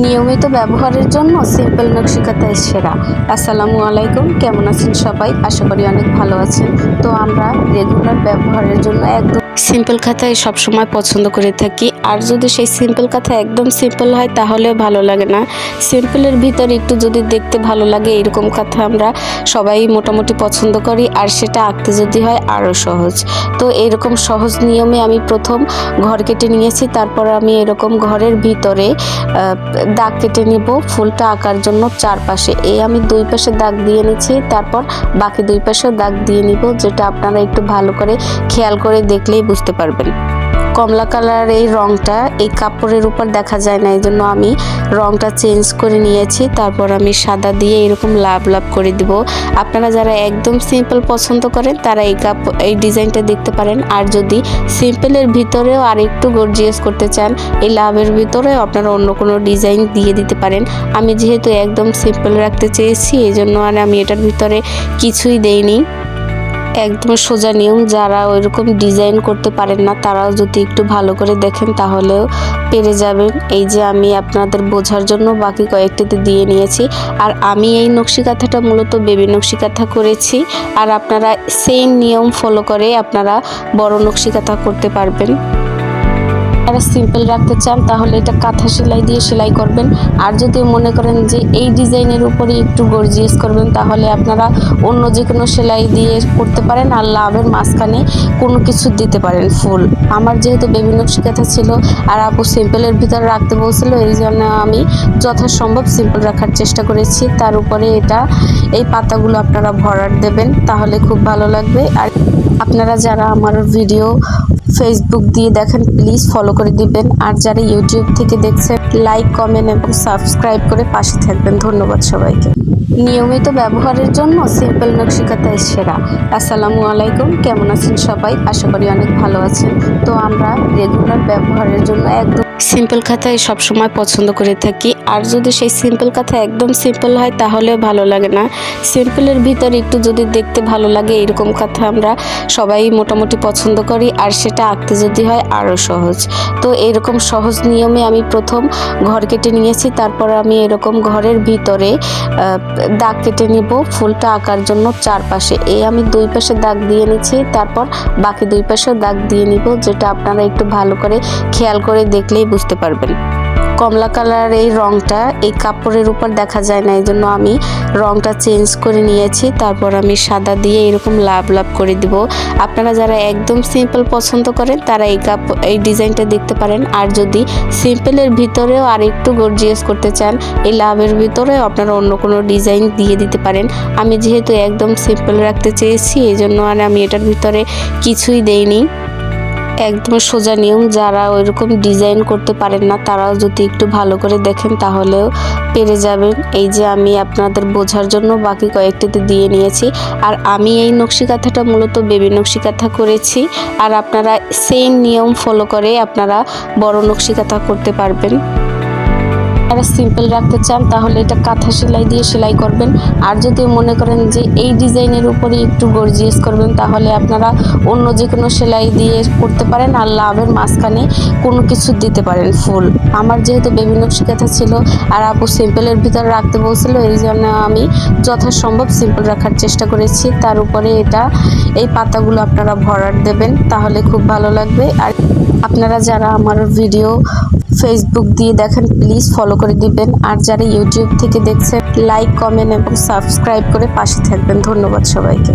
নিয়মিত ব্যবহারের জন্য সিম্পল নকশিকাতায় সেরা। আসসালামু আলাইকুম, কেমন আছেন সবাই? আশা করি অনেক ভালো আছেন। তো আমরা রেগুলার ব্যবহারের জন্য একদম সিম্পল খাতায় সবসময় পছন্দ করে থাকি। আর যদি সেই সিম্পল খাতা একদম সিম্পল হয়, তাহলেও ভালো লাগে না। সিম্পলের ভিতর একটু যদি দেখতে ভালো লাগে, এরকম কথা আমরা সবাই মোটামুটি পছন্দ করি। আর সেটা আঁকতে যদি হয় আরও সহজ। তো এরকম সহজ নিয়মে আমি প্রথম ঘর কেটে নিয়েছি। তারপর আমি এরকম ঘরের ভিতরে দাগ কেটে নিব ফুলটা আঁকার জন্য চারপাশে। এই আমি দুই পাশে দাগ দিয়ে নিচ্ছি। তারপর বাকি দুই পাশেও দাগ দিয়ে নিব, যেটা আপনারা একটু ভালো করে খেয়াল করে দেখলেই বুঝতে পারবেন। কমলা কালার এই রংটা এই কাপড়ের উপর দেখা যায় না এই জন্য আমি রংটা চেঞ্জ করে নিয়েছি। তারপর আমি সাদা দিয়ে এরকম লাভ লাভ করে দিব। আপনারা যারা একদম সিম্পল পছন্দ করেন, তারা এই কাপ, এই ডিজাইনটা দেখতে পারেন। আর যদি সিম্পলের ভিতরেও আর একটু গর্জিয়াস করতে চান, এই লাভের ভিতরেও আপনারা অন্য কোনো ডিজাইন দিয়ে দিতে পারেন। আমি যেহেতু একদম সিম্পল রাখতে চেয়েছি এই জন্য আর আমি এটার ভিতরে কিছুই দেইনি। একদম সোজা নিয়ম। যারা ওইরকম ডিজাইন করতে পারেন না, তারাও যদি একটু ভালো করে দেখেন, তাহলেও পেরে যাবেন। এই যে আমি আপনাদের বোঝার জন্য বাকি কয়েকটিতে দিয়ে নিয়েছি। আর আমি এই নকশি কাঁথাটা মূলত বেবি নকশি কাঁথা করেছি। আর আপনারা সেম নিয়ম ফলো করে আপনারা বড় নকশি কাঁথা করতে পারবেন। যারা সিম্পল রাখতে চান, তাহলে এটা কাঁথা সেলাই দিয়ে সেলাই করবেন। আর যদি মনে করেন যে এই ডিজাইনের উপরে একটু গর্জিয়াস করবেন, তাহলে আপনারা অন্য যে কোনো সেলাই দিয়ে করতে পারেন আর লাভের মাঝখানে কোনো কিছু দিতে পারেন ফুল। আমার যেহেতু বেবি নকশি কাঁথা ছিল আর আপু সিম্পলের ভিতরে রাখতে বলছিল, এই জন্য আমি যথাসম্ভব সিম্পল রাখার চেষ্টা করেছি। তার উপরে এটা, এই পাতাগুলো আপনারা ভরাট দেবেন, তাহলে খুব ভালো লাগবে। আর আপনারা যারা আমার ভিডিও ফেসবুক দিয়ে দেখেন প্লিজ ফলো করে দিবেন। আর যারা ইউটিউব থেকে দেখছেন লাইক কমেন্ট এবং সাবস্ক্রাইব করে পাশে থাকবেন। ধন্যবাদ সবাইকে। নিয়মিত ব্যবহারের জন্য সিম্পল নকশিকাতায় সেরা। আসসালামু আলাইকুম। কেমন আছেন সবাই? আশা করি অনেক ভালো আছেন। তো আমরা রেগুলার ব্যবহারের জন্য একদম সিম্পল খাতায় সবসময় পছন্দ করে থাকি। আর যদি সেই সিম্পল খাতা একদম সিম্পল হয়, তাহলেও ভালো লাগে না। সিম্পলের ভিতর একটু যদি দেখতে ভালো লাগে, এরকম কথা আমরা সবাই মোটামুটি পছন্দ করি। আর সেটা আঁকতে যদি হয় আরও সহজ। তো এরকম সহজ নিয়মে আমি প্রথম ঘর কেটে নিয়েছি। তারপর আমি এরকম ঘরের ভিতরে দাগ কেটে নিব ফুলটা আঁকার জন্য চারপাশে। এই আমি দুই পাশে দাগ দিয়ে নিচ্ছি। তারপর বাকি দুই পাশেও দাগ দিয়ে নিব, যেটা আপনারা একটু ভালো করে খেয়াল করে দেখলেই বুঝতে পারবেন। কমলা কালার এই রংটা এই কাপড়ের উপর দেখা যায় না এই জন্য আমি রংটা চেঞ্জ করে নিয়েছি। তারপর আমি সাদা দিয়ে এরকম লাভ লাভ করে দিব। আপনারা যারা একদম সিম্পল পছন্দ করেন, তারা এই কাপ, এই ডিজাইনটা দেখতে পারেন। আর যদি সিম্পলের ভিতরেও আর একটু গর্জিয়াস করতে চান, এই লাভের ভিতরেও আপনারা অন্য কোনো ডিজাইন দিয়ে দিতে পারেন। আমি যেহেতু একদম সিম্পল রাখতে চেয়েছি এই জন্য আর আমি এটার ভিতরে কিছুই দেইনি। একদম সোজা নিয়ম। যারা ওইরকম ডিজাইন করতে পারেন না, তারাও যদি একটু ভালো করে দেখেন, তাহলেও পেরে যাবেন। এই যে আমি আপনাদের বোঝার জন্য বাকি কয়েকটিতে দিয়ে নিয়েছি। আর আমি এই নকশি কাঁথাটা মূলত বেবি নকশি কাঁথা করেছি। আর আপনারা সেম নিয়ম ফলো করে আপনারা বড় নকশি কাঁথা করতে পারবেন। যারা সিম্পল রাখতে চান, তাহলে এটা কাঁথা সেলাই দিয়ে সেলাই করবেন। আর যদি মনে করেন যে এই ডিজাইনের উপরে একটু গর্জিয়াস করবেন, তাহলে আপনারা অন্য যে কোনো সেলাই দিয়ে করতে পারেন আর লাভের মাঝখানে কোনো কিছু দিতে পারেন ফুল। আমার যেহেতু বেবি নকশি কাঁথা ছিল আর আপু সিম্পলের ভিতরে রাখতে বলছিল, এই জন্য আমি যথাসম্ভব সিম্পল রাখার চেষ্টা করেছি। তার উপরে এটা, এই পাতাগুলো আপনারা ভরাট দেবেন, তাহলে খুব ভালো লাগবে। আর আপনারা যারা আমার ভিডিও ফেসবুক দিয়ে দেখেন প্লিজ ফলো করে দিবেন। আর যারা ইউটিউব থেকে দেখছেন লাইক কমেন্ট এবং সাবস্ক্রাইব করে পাশে থাকবেন। ধন্যবাদ সবাইকে।